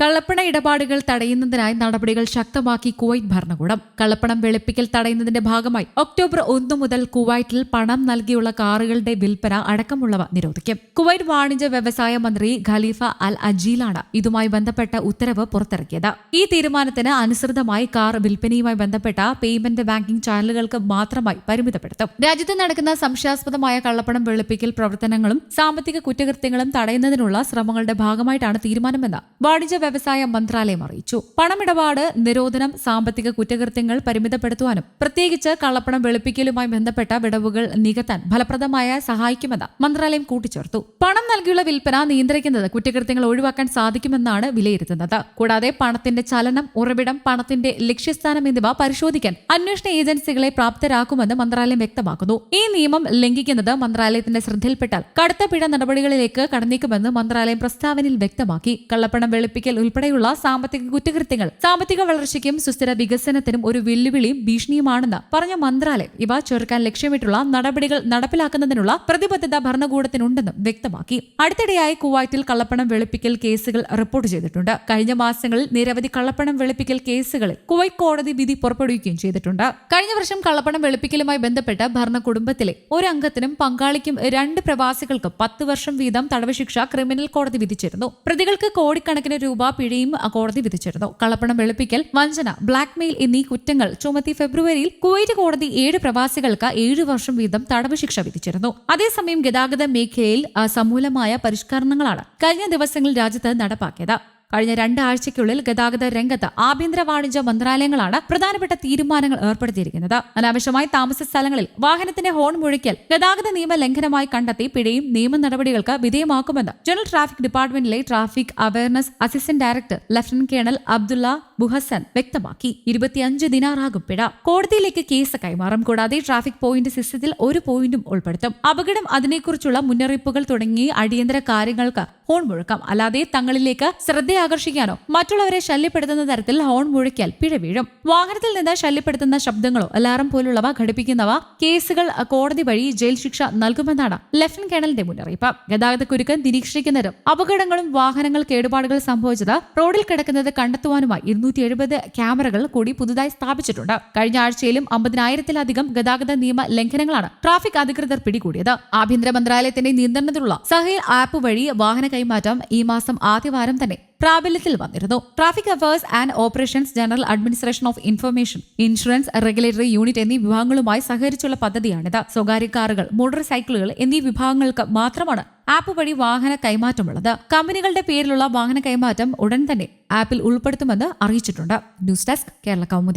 കള്ളപ്പണ ഇടപാടുകൾ തടയുന്നതിനായി നടപടികൾ ശക്തമാക്കി കുവൈറ്റ് ഭരണകൂടം. കള്ളപ്പണം വെളുപ്പിക്കൽ തടയുന്നതിന്റെ ഭാഗമായി ഒക്ടോബർ ഒന്ന് മുതൽ കുവൈറ്റിൽ പണം നൽകിയുള്ള കാറുകളുടെ വിൽപ്പന അടക്കമുള്ളവ നിരോധിക്കും. കുവൈറ്റ് വാണിജ്യ വ്യവസായ മന്ത്രി ഖലീഫ അൽ അജീലാണ് ഇതുമായി ബന്ധപ്പെട്ട ഉത്തരവ് പുറത്തിറക്കിയത്. ഈ തീരുമാനത്തിന് അനുസൃതമായി കാർ വിൽപ്പനയുമായി ബന്ധപ്പെട്ട പേയ്മെന്റ് ബാങ്കിംഗ് ചാനലുകൾക്ക് മാത്രമായി പരിമിതപ്പെടുത്തും. രാജ്യത്ത് നടക്കുന്ന സംശയാസ്പദമായ കള്ളപ്പണം വെളുപ്പിക്കൽ പ്രവർത്തനങ്ങളും സാമ്പത്തിക കുറ്റകൃത്യങ്ങളും തടയുന്നതിനുള്ള ശ്രമങ്ങളുടെ ഭാഗമായിട്ടാണ് തീരുമാനമെന്ന് വാണിജ്യ വ്യവസായ മന്ത്രാലയം അറിയിച്ചു. പണമിടപാട് നിരോധനം സാമ്പത്തിക കുറ്റകൃത്യങ്ങൾ പരിമിതപ്പെടുത്തുവാനും പ്രത്യേകിച്ച് കള്ളപ്പണം വെളുപ്പിക്കലുമായി ബന്ധപ്പെട്ട വിടവുകൾ നികത്താൻ ഫലപ്രദമായ സഹായിക്കുമെന്ന് മന്ത്രാലയം കൂട്ടിച്ചേർത്തു. പണം നൽകിയുള്ള വിൽപ്പന നിയന്ത്രിക്കുന്നത് കുറ്റകൃത്യങ്ങൾ ഒഴിവാക്കാൻ സാധിക്കുമെന്നാണ് വിലയിരുത്തുന്നത്. കൂടാതെ പണത്തിന്റെ ചലനം ഉറവിടം പണത്തിന്റെ ലക്ഷ്യസ്ഥാനം എന്നിവ പരിശോധിക്കാൻ അന്വേഷണ ഏജൻസികളെ പ്രാപ്തരാക്കുമെന്ന് മന്ത്രാലയം വ്യക്തമാക്കുന്നു. ഈ നിയമം ലംഘിക്കുന്നത് മന്ത്രാലയത്തിന്റെ ശ്രദ്ധയിൽപ്പെട്ടാൽ കടുത്ത പിഴ നടപടികളിലേക്ക് കടന്നേക്കുമെന്ന് മന്ത്രാലയം പ്രസ്താവനയിൽ വ്യക്തമാക്കി. കള്ളപ്പണം വെളുപ്പിക്കൽ ഉൾപ്പെടെയുള്ള സാമ്പത്തിക കുറ്റകൃത്യങ്ങൾ. സാമ്പത്തിക വളർച്ചയ്ക്കും സുസ്ഥിര വികസനത്തിനും ഒരു വെല്ലുവിളിയും ഭീഷണിയുമാണെന്ന് പറഞ്ഞ മന്ത്രാലയം ഇവ ചെറുക്കാൻ ലക്ഷ്യമിട്ടുള്ള നടപടികൾ നടപ്പിലാക്കുന്നതിനുള്ള പ്രതിബദ്ധത ഭരണകൂടത്തിനുണ്ടെന്നും വ്യക്തമാക്കി. അടുത്തിടെയായി കുവൈറ്റിൽ കള്ളപ്പണം വെളുപ്പിക്കൽ കേസുകൾ റിപ്പോർട്ട് ചെയ്തിട്ടുണ്ട്. കഴിഞ്ഞ മാസങ്ങളിൽ നിരവധി കള്ളപ്പണം വെളുപ്പിക്കൽ കേസുകളിൽ കുവൈറ്റ് കോടതി വിധി പുറപ്പെടുവിക്കുകയും ചെയ്തിട്ടുണ്ട്. കഴിഞ്ഞ വർഷം കള്ളപ്പണം വെളുപ്പിക്കലുമായി ബന്ധപ്പെട്ട് ഭരണ കുടുംബത്തിലെ ഒരംഗത്തിനും പങ്കാളിക്കും രണ്ട് പ്രവാസികൾക്കും പത്ത് വർഷം വീതം തടവ് ശിക്ഷ ക്രിമിനൽ കോടതി വിധിച്ചിരുന്നു. പ്രതികൾക്ക് കോടിക്കണക്കിന് രൂപ പിഴയും കോടതി വിധിച്ചിരുന്നു. കള്ളപ്പണം വെളുപ്പിക്കൽ വഞ്ചന ബ്ലാക്ക് മെയിൽ എന്നീ കുറ്റങ്ങൾ ചുമത്തി ഫെബ്രുവരിയിൽ കുവൈറ്റ് കോടതി ഏഴ് പ്രവാസികൾക്ക് ഏഴ് വർഷം വീതം തടവ് ശിക്ഷ വിധിച്ചിരുന്നു. അതേസമയം ഗതാഗത മേഖലയിൽ സമൂലമായ പരിഷ്കരണങ്ങളാണ് കഴിഞ്ഞ ദിവസങ്ങളിൽ രാജ്യത്ത് നടപ്പാക്കിയത്. കഴിഞ്ഞ രണ്ടാഴ്ചയ്ക്കുള്ളിൽ ഗതാഗത രംഗത്ത് ആഭ്യന്തര വാണിജ്യ മന്ത്രാലയങ്ങളാണ് പ്രധാനപ്പെട്ട തീരുമാനങ്ങൾ ഏർപ്പെടുത്തിയിരിക്കുന്നത്. അനാവശ്യമായി താമസ സ്ഥലങ്ങളിൽ വാഹനത്തിന്റെ ഹോൺ മുഴിക്കൽ ഗതാഗത നിയമ ലംഘനമായി കണ്ടെത്തി പിഴയും നിയമ നടപടികൾക്ക് വിധേയമാക്കുമെന്ന് general traffic ഡിപ്പാർട്ട്മെന്റിലെ traffic awareness assistant director lieutenant colonel Abdullah Buhasan വ്യക്തമാക്കി. ഇരുപത്തിയഞ്ച് ദിനാറാകും പിഴ കോടതിയിലേക്ക് കേസ് കൈമാറും. കൂടാതെ ട്രാഫിക് പോയിന്റ് സിസ്റ്റത്തിൽ ഒരു പോയിന്റും ഉൾപ്പെടുത്തും. അപകടം അതിനെക്കുറിച്ചുള്ള മുന്നറിയിപ്പുകൾ തുടങ്ങി അടിയന്തര കാര്യങ്ങൾക്ക് ഹോൺ മുഴക്കാം. അല്ലാതെ തങ്ങളിലേക്ക് ശ്രദ്ധയാകർഷിക്കാനോ മറ്റുള്ളവരെ ശല്യപ്പെടുത്തുന്ന തരത്തിൽ ഹോൺ മുഴക്കിയാൽ പിഴ വീഴും. വാഹനത്തിൽ നിന്ന് ശല്യപ്പെടുത്തുന്ന ശബ്ദങ്ങളോ അലാറം പോലുള്ളവ ഘടിപ്പിക്കുന്നവ കേസുകൾ കോടതി വഴി ജയിൽ ശിക്ഷ നൽകുമെന്നാണ് ലഫ്റ്റനന്റ് കേണലിന്റെ മുന്നറിയിപ്പ്. ഗതാഗത ഗതാഗതക്കുരുക്ക് നിരീക്ഷിക്കുന്നതും അപകടങ്ങളും വാഹനങ്ങൾ കേടുപാടുകൾ സംഭവിച്ചത് റോഡിൽ കിടക്കുന്നത് കണ്ടെത്തുവാനുമായി ഇരുന്നൂറ്റി എഴുപത് ക്യാമറകൾ കൂടി പുതുതായി സ്ഥാപിച്ചിട്ടുണ്ട്. കഴിഞ്ഞ ആഴ്ചയിലും അമ്പതിനായിരത്തിലധികം ഗതാഗത നിയമ ലംഘനങ്ങളാണ് ട്രാഫിക് അധികൃതർ പിടികൂടിയത്. ആഭ്യന്തര മന്ത്രാലയത്തിന്റെ നിയന്ത്രണത്തിലുള്ള സഹേൽ ആപ്പ് വഴി വാഹന കൈമാറ്റം ഈ മാസം ആദ്യവാരം തന്നെ പ്രാബല്യത്തിൽ വന്നിരുന്നു. Traffic affairs and operations general administration of information insurance regulatory unit എന്നീ വിഭാഗങ്ങളുമായി സഹകരിച്ചുള്ള പദ്ധതിയാണിത്. സ്വകാര്യ കാറുകൾ മോട്ടോർ സൈക്കിളുകൾ എന്നീ വിഭാഗങ്ങൾക്ക് മാത്രമാണ് ആപ്പ് വഴി വാഹന കൈമാറ്റമുള്ളത്. കമ്പനികളുടെ പേരിലുള്ള വാഹന കൈമാറ്റം ഉടൻ തന്നെ ആപ്പിൽ ഉൾപ്പെടുത്തുമെന്ന് അറിയിച്ചിട്ടുണ്ട്. News desk Kerala Kaumudi.